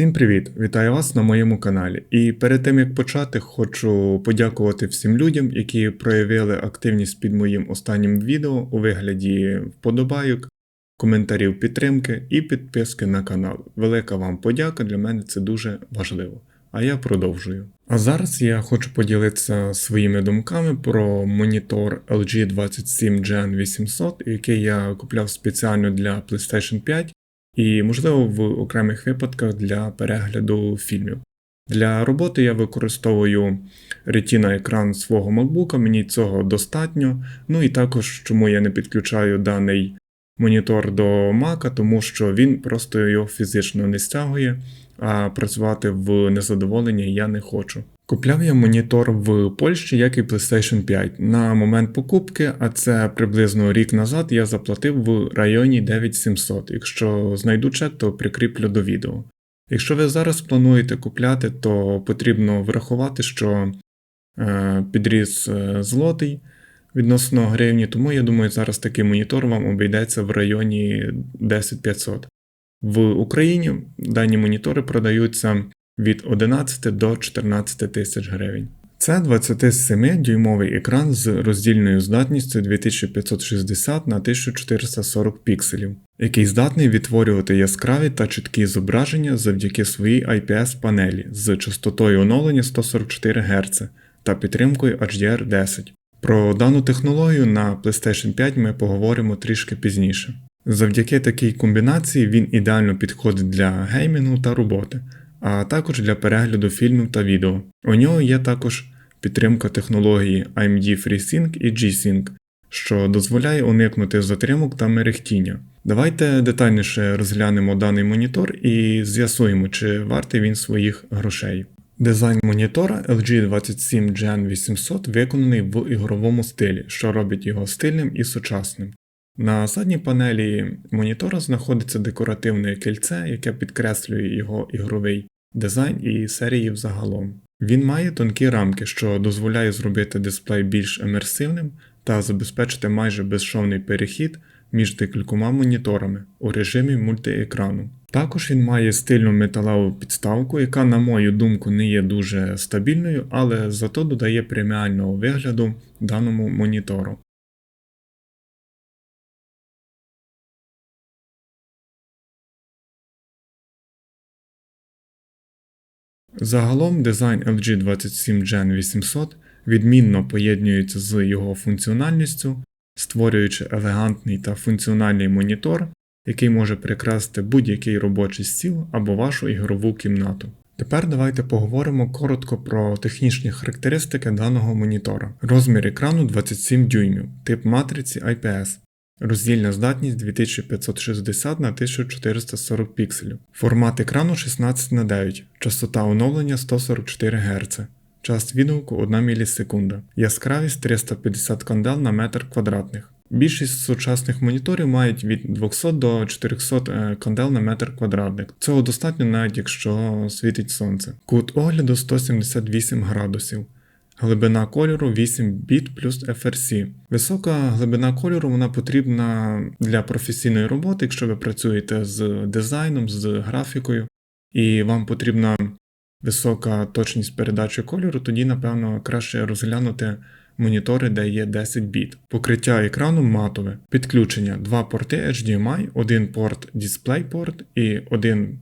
Всім привіт! Вітаю вас на моєму каналі. І перед тим як почати, хочу подякувати всім людям, які проявили активність під моїм останнім відео у вигляді вподобайок, коментарів підтримки і підписки на канал. Велика вам подяка, для мене це дуже важливо. А я продовжую. А зараз я хочу поділитися своїми думками про монітор LG 27 Gen 800, який я купляв спеціально для PlayStation 5 і, можливо, в окремих випадках для перегляду фільмів. Для роботи я використовую Retina екран свого MacBook, мені цього достатньо. Ну і також, чому я не підключаю даний монітор до Mac, тому що він просто його фізично не стягує, а працювати в незадоволенні я не хочу. Купляв я монітор в Польщі, як і PlayStation 5. На момент покупки, а це приблизно рік назад, я заплатив в районі 9700. Якщо знайду чек, то прикріплю до відео. Якщо ви зараз плануєте купляти, то потрібно врахувати, що е, підріс е, злотий відносно гривні, тому я думаю, зараз такий монітор вам обійдеться в районі 10500. В Україні дані монітори продаються від 11 до 14 тисяч гривень. Це 27-дюймовий екран з роздільною здатністю 2560 на 1440 пікселів, який здатний відтворювати яскраві та чіткі зображення завдяки своїй IPS-панелі з частотою оновлення 144 Гц та підтримкою HDR10. Про дану технологію на PlayStation 5 ми поговоримо трішки пізніше. Завдяки такій комбінації він ідеально підходить для геймінгу та роботи а також для перегляду фільмів та відео. У нього є також підтримка технології AMD FreeSync і G-Sync, що дозволяє уникнути затримок та мерехтіння. Давайте детальніше розглянемо даний монітор і з'ясуємо, чи вартий він своїх грошей. Дизайн монітора LG 27 Gen 800 виконаний в ігровому стилі, що робить його стильним і сучасним. На задній панелі монітора знаходиться декоративне кільце, яке підкреслює його ігровий дизайн і серії взагалом. Він має тонкі рамки, що дозволяє зробити дисплей більш емерсивним та забезпечити майже безшовний перехід між декількома моніторами у режимі мультиекрану. Також він має стильну металеву підставку, яка, на мою думку, не є дуже стабільною, але зато додає преміального вигляду даному монітору. Загалом дизайн LG 27 Gen 800 відмінно поєднується з його функціональністю, створюючи елегантний та функціональний монітор, який може прикрасити будь-який робочий стіл або вашу ігрову кімнату. Тепер давайте поговоримо коротко про технічні характеристики даного монітора. Розмір екрану 27 дюймів, тип матриці IPS, Роздільна здатність 2560 на 1440 пікселів. Формат екрану 16 на 9, частота оновлення 144 Гц. Час відгуку 1 мілісекунда. Яскравість 350 кандел на метр квадратних. Більшість сучасних моніторів мають від 200 до 400 е, кандел на метр квадратних. Цього достатньо навіть якщо світить сонце. Кут огляду 178 градусів. Глибина кольору 8 біт плюс FRC. Висока глибина кольору вона потрібна для професійної роботи, якщо ви працюєте з дизайном, з графікою, і вам потрібна висока точність передачі кольору, тоді, напевно, краще розглянути монітори, де є 10 біт. Покриття екрану матове, підключення, два порти HDMI, один порт DisplayPort і один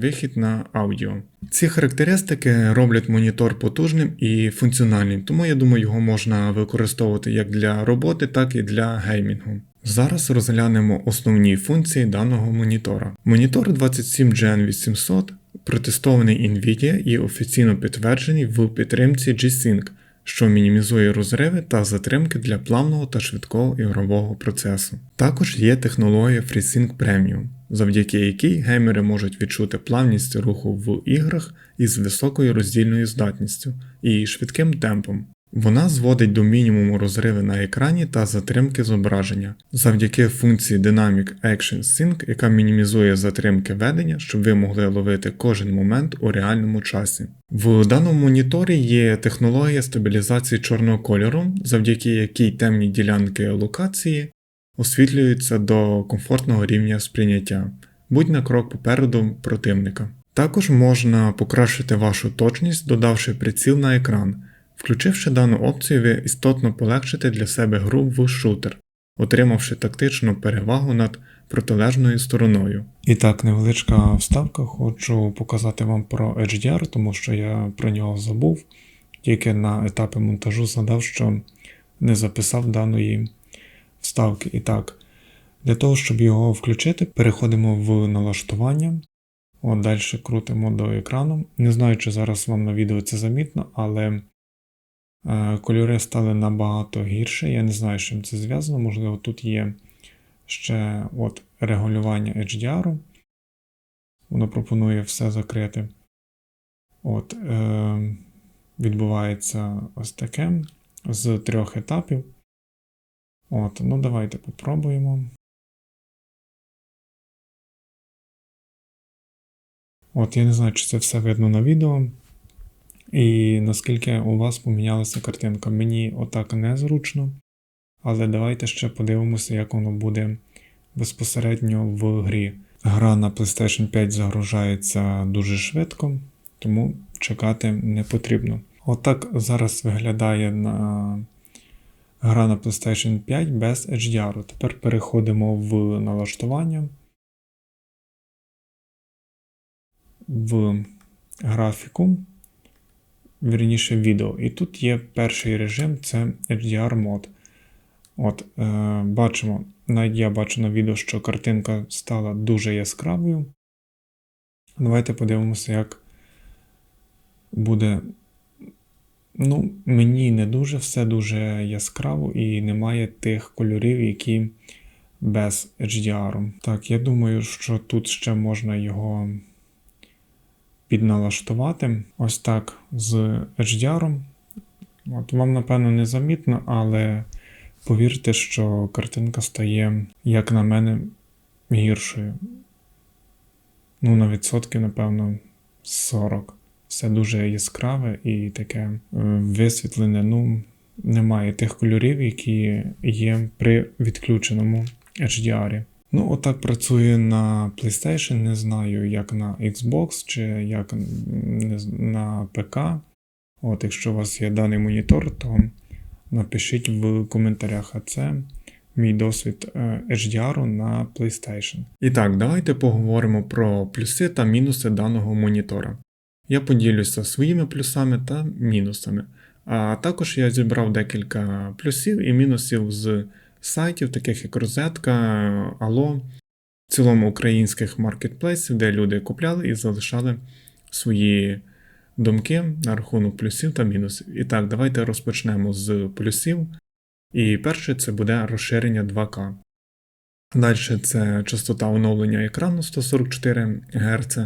вихід на аудіо. Ці характеристики роблять монітор потужним і функціональним, тому я думаю, його можна використовувати як для роботи, так і для геймінгу. Зараз розглянемо основні функції даного монітора. Монітор 27 Gen 800 протестований Nvidia і офіційно підтверджений в підтримці G-Sync, що мінімізує розриви та затримки для плавного та швидкого ігрового процесу. Також є технологія FreeSync Premium завдяки якій геймери можуть відчути плавність руху в іграх із високою роздільною здатністю і швидким темпом. Вона зводить до мінімуму розриви на екрані та затримки зображення завдяки функції Dynamic Action Sync, яка мінімізує затримки ведення, щоб ви могли ловити кожен момент у реальному часі. В даному моніторі є технологія стабілізації чорного кольору, завдяки якій темні ділянки локації освітлюються до комфортного рівня сприйняття, будь на крок попереду противника. Також можна покращити вашу точність, додавши приціл на екран. Включивши дану опцію, ви істотно полегшите для себе гру в шутер, отримавши тактичну перевагу над протилежною стороною. І так, невеличка вставка. Хочу показати вам про HDR, тому що я про нього забув. Тільки на етапі монтажу згадав, що не записав даної вставки. І так, для того, щоб його включити, переходимо в налаштування. От далі крутимо до екрану. Не знаю, чи зараз вам на відео це замітно, але е, кольори стали набагато гірше. Я не знаю, з чим це зв'язано. Можливо, тут є ще от регулювання HDR. Воно пропонує все закрити. От, е, Відбувається ось таке з трьох етапів. От, ну давайте попробуємо. От, я не знаю, чи це все видно на відео. І наскільки у вас помінялася картинка. Мені отак незручно. Але давайте ще подивимося, як воно буде безпосередньо в грі. Гра на PlayStation 5 загружається дуже швидко, тому чекати не потрібно. Отак зараз виглядає на гра на PlayStation 5 без HDR. Тепер переходимо в налаштування. В графіку, вірніше відео. І тут є перший режим це HDR мод. От, е, Бачимо, навіть я бачу на відео, що картинка стала дуже яскравою. Давайте подивимося, як буде. Ну, Мені не дуже, все дуже яскраво і немає тих кольорів, які без HDR. Так, я думаю, що тут ще можна його підналаштувати. Ось так з HDR. От Вам, напевно, не замітно, але. Повірте, що картинка стає, як на мене, гіршою. Ну, на відсотки, напевно, 40. Все дуже яскраве і таке е, висвітлене. Ну, немає тих кольорів, які є при відключеному HDR. Ну, отак працює на PlayStation, не знаю, як на Xbox чи як на ПК. От, Якщо у вас є даний монітор, то напишіть в коментарях, а це мій досвід е, HDR на PlayStation. І так, давайте поговоримо про плюси та мінуси даного монітора. Я поділюся своїми плюсами та мінусами. А також я зібрав декілька плюсів і мінусів з сайтів, таких як Розетка, Ало, в цілому українських маркетплейсів, де люди купляли і залишали свої думки на рахунок плюсів та мінусів. І так, давайте розпочнемо з плюсів. І перше це буде розширення 2К. Далі це частота оновлення екрану 144 Гц,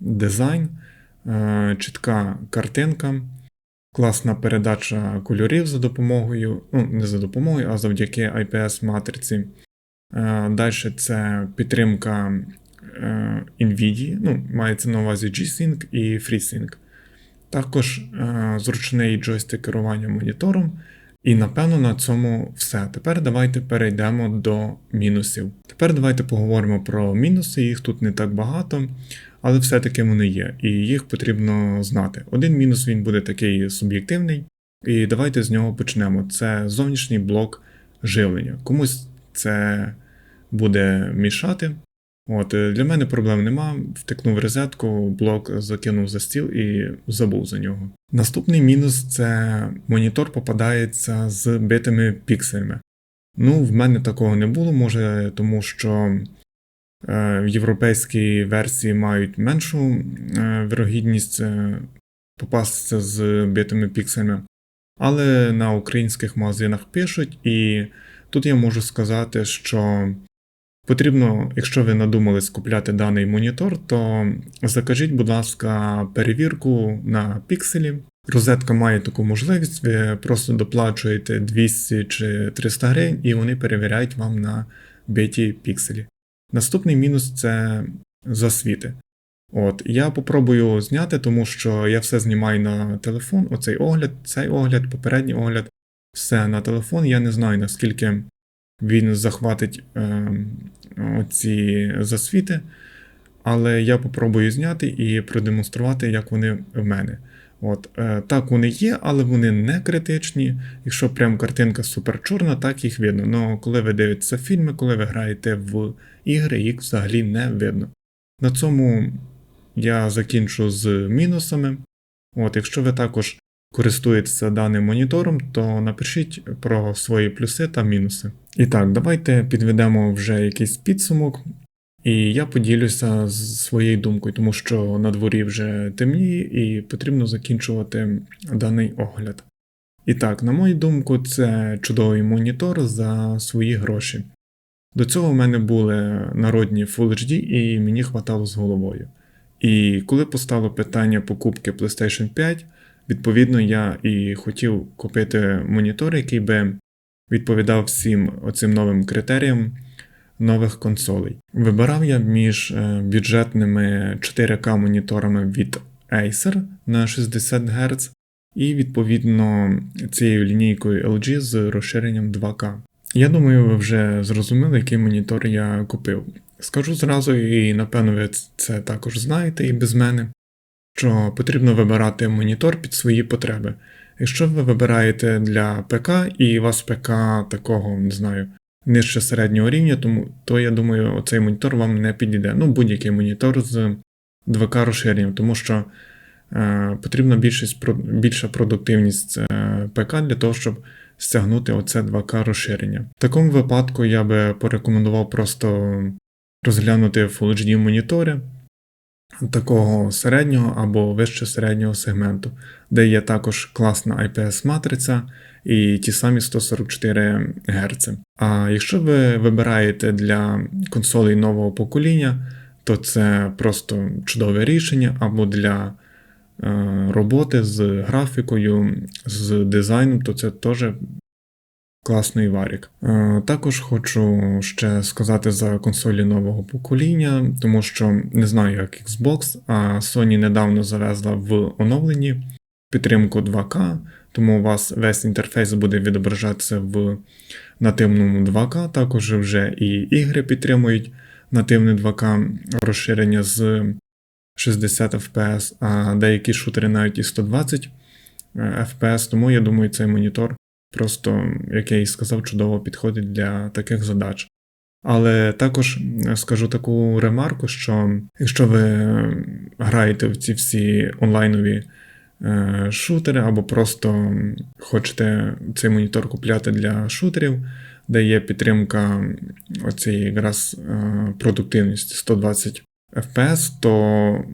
дизайн, чітка картинка, класна передача кольорів за допомогою, ну, не за допомогою, а завдяки IPS-матриці. Е, Далі це підтримка е, NVIDIA, ну, мається на увазі G-Sync і FreeSync. Також е, зручний джойстик керування монітором. І напевно на цьому все. Тепер давайте перейдемо до мінусів. Тепер давайте поговоримо про мінуси, їх тут не так багато, але все-таки вони є, і їх потрібно знати. Один мінус він буде такий суб'єктивний, і давайте з нього почнемо. Це зовнішній блок живлення. Комусь це буде мішати, От, е, Для мене проблем нема. Втикнув розетку, блок закинув за стіл і забув за нього. Наступний мінус це монітор попадається з битими пікселями. Ну, в мене такого не було, може, тому що е, в європейській версії мають меншу е, вирогідність е, попастися з битими пікселями. Але на українських магазинах пишуть, і тут я можу сказати, що Потрібно, якщо ви надумали скупляти даний монітор, то закажіть, будь ласка, перевірку на пікселі. Розетка має таку можливість, ви просто доплачуєте 200 чи 300 гривень, і вони перевіряють вам на біті пікселі. Наступний мінус це засвіти. От, Я попробую зняти, тому що я все знімаю на телефон. Оцей огляд, цей огляд, попередній огляд, все на телефон. Я не знаю, наскільки він захватить е, ці засвіти. але я попробую зняти і продемонструвати, як вони в мене. От, е, так вони є, але вони не критичні. Якщо прям картинка супер чорна, так їх видно. Но коли ви дивитеся фільми, коли ви граєте в ігри, їх взагалі не видно. На цьому я закінчу з мінусами. От, якщо ви також користуєтеся даним монітором, то напишіть про свої плюси та мінуси. І так, давайте підведемо вже якийсь підсумок. І я поділюся своєю думкою, тому що на дворі вже темніє і потрібно закінчувати даний огляд. І так, на мою думку, це чудовий монітор за свої гроші. До цього в мене були народні Full HD і мені хватало з головою. І коли постало питання покупки PlayStation 5, відповідно я і хотів купити монітор, який би відповідав всім оцим новим критеріям нових консолей. Вибирав я між е, бюджетними 4К моніторами від Acer на 60 Гц і відповідно цією лінійкою LG з розширенням 2К. Я думаю, ви вже зрозуміли, який монітор я купив. Скажу зразу, і напевно ви це також знаєте і без мене, що потрібно вибирати монітор під свої потреби. Якщо ви вибираєте для ПК і у вас ПК такого, не знаю, нижче середнього рівня, тому то я думаю, оцей монітор вам не підійде. Ну, будь-який монітор з 2К розширенням, тому що е, потрібна більша продуктивність е, ПК для того, щоб стягнути оце 2К розширення. В такому випадку я би порекомендував просто розглянути Full HD монітори такого середнього або вище середнього сегменту, де є також класна IPS-матриця і ті самі 144 Гц. А якщо ви вибираєте для консолей нового покоління, то це просто чудове рішення або для е, роботи з графікою, з дизайном, то це теж класний варік. Е, також хочу ще сказати за консолі нового покоління, тому що не знаю, як Xbox, а Sony недавно завезла в оновленні підтримку 2К, тому у вас весь інтерфейс буде відображатися в нативному 2К. Також вже і ігри підтримують нативне 2К розширення з 60 FPS, а деякі шутери навіть і 120 FPS, е, тому я думаю, цей монітор просто, як я і сказав, чудово підходить для таких задач. Але також скажу таку ремарку, що якщо ви граєте в ці всі онлайнові е, шутери, або просто хочете цей монітор купляти для шутерів, де є підтримка оцієї якраз е, продуктивності 120 FPS, то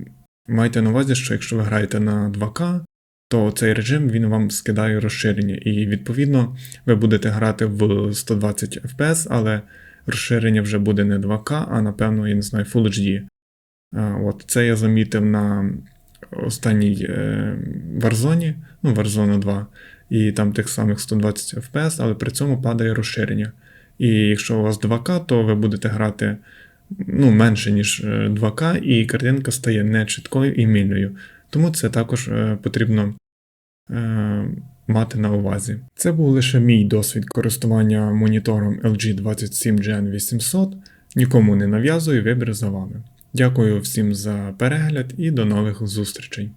майте на увазі, що якщо ви граєте на 2К, то цей режим він вам скидає розширення. І відповідно ви будете грати в 120 FPS, але розширення вже буде не 2К, а напевно, я не знаю, Full HD. От Це я замітив на останній е, Warzone, ну, Warzone 2, і там тих самих 120 FPS, але при цьому падає розширення. І якщо у вас 2К, то ви будете грати ну, менше, ніж 2К, е, і картинка стає нечіткою і мільною. Тому це також е, потрібно мати на увазі. Це був лише мій досвід користування монітором LG 27 Gen 800. Нікому не нав'язую, вибір за вами. Дякую всім за перегляд і до нових зустрічей.